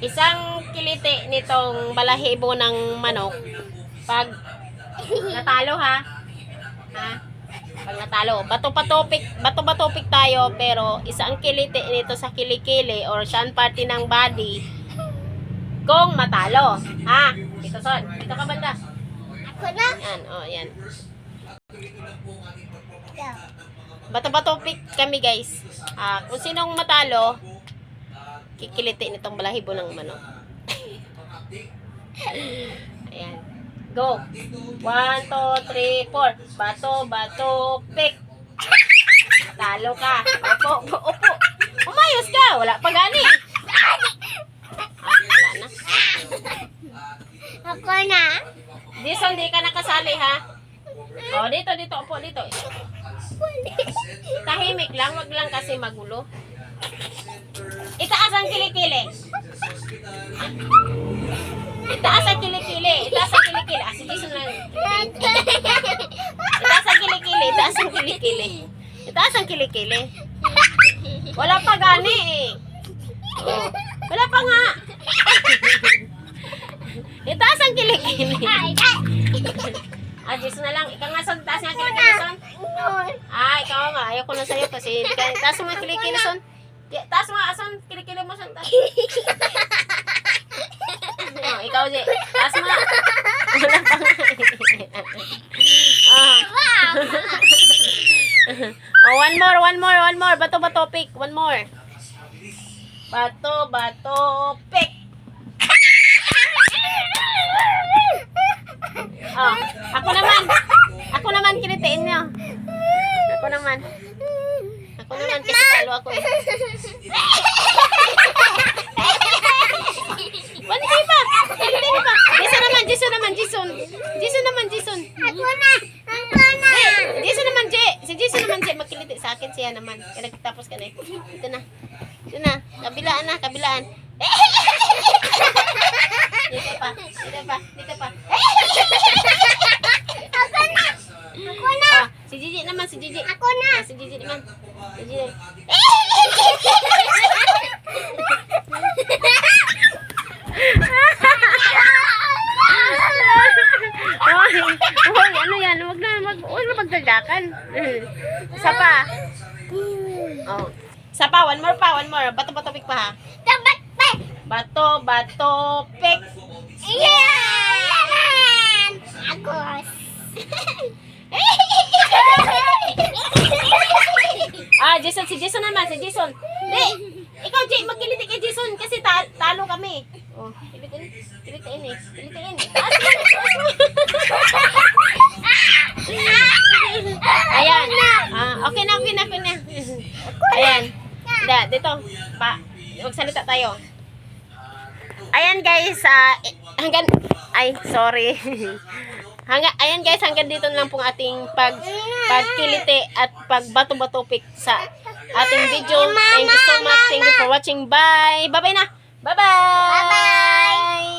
Isang kiliti nitong balahibo ng manok. Pag natalo ha. Ha? Pag natalo, bato-batopik, bato-batopik tayo pero isang kiliti nito sa kilikili or saan party ng body kung matalo. Ha? Dito son, dito ka banda. Ako na. Yan, oh, yan. Bato-bato pick kami guys. Ah, kung sinong matalo, kikiliti nitong balahibo ng manok. Ayan. Go. 1, 2, 3, 4. Bato, bato, pick. Talo ka. Upo, upo, upo. Umayos ka. Wala pa gani. Ah, wala na. Ako na. Jason, di ka nakasali ha. Oh, dito, dito. Upo, dito. Tahimik lang, wag lang kasi magulo. Itaas ang kilikili. Itaas ang kilikili. Itaas ang kilikili. Ah, si Jason lang. Itaas ang kilikili. Itaas ang kilikili. Itaas ang kilikili. Wala pa gani eh. Oh, wala pa nga. Itaas ang kilikili. Ah, Jason na lang. Ikaw nga son. Taas nga kilikili son. Ah, ikaw nga. Ayoko na sa'yo kasi. Taas mo nga kilikili son. Taas mo nga son. Kilikili mo son. Taas. Oh, ikaw, J. Taas mo. Wala ah. oh, one more, one more, one more. Bato, bato, pick. One more. Bato, bato, pick. Oh, ako naman. Ako naman, kinitiin nyo. Ako naman. Talo ako eh. Wala hindi pa. Hindi pa. Jason naman, Jason naman, Jason. Jason naman, Jason. Ako na. Ako na. Eh, Jason naman, J. Si Jason naman, J. Magkiliti sa akin siya naman. Kaya nagtapos ka na eh. Ito na. Ito na. Kabilaan na, kabilaan. Dito pa. Dito pa. Dito pa. Ako na. Ako na. Ah, si Gigi naman, si Gigi. Ako na. Ah, si Gigi naman. Hoy, ano yan? Huwag na, mag, huwag na magdadakan. Isa pa. Oh. Isa pa, one more pa, one more. Bato, bato, pick pa ha. Bato, bato, pick. Yan! Agos. Ah, Jason, si Jason naman, si Jason. Di, ikaw, Jay, magkiliti kay Jason kasi ta talo kami. Oh, kilitin, kilitin eh, kilitin eh. Ah, Ayan. Ah, okay na, okay na, okay na. Ayan. Da, dito. Pa, magsalita tayo. Ayan guys, eh, hanggang, ay, sorry. Hanggang, ayan guys, hanggang dito na lang pong ating pag, pagkiliti at pagbato-bato pick sa ating video. Thank you so much. Thank you for watching. Bye. Bye-bye na. Bye-bye. Bye-bye.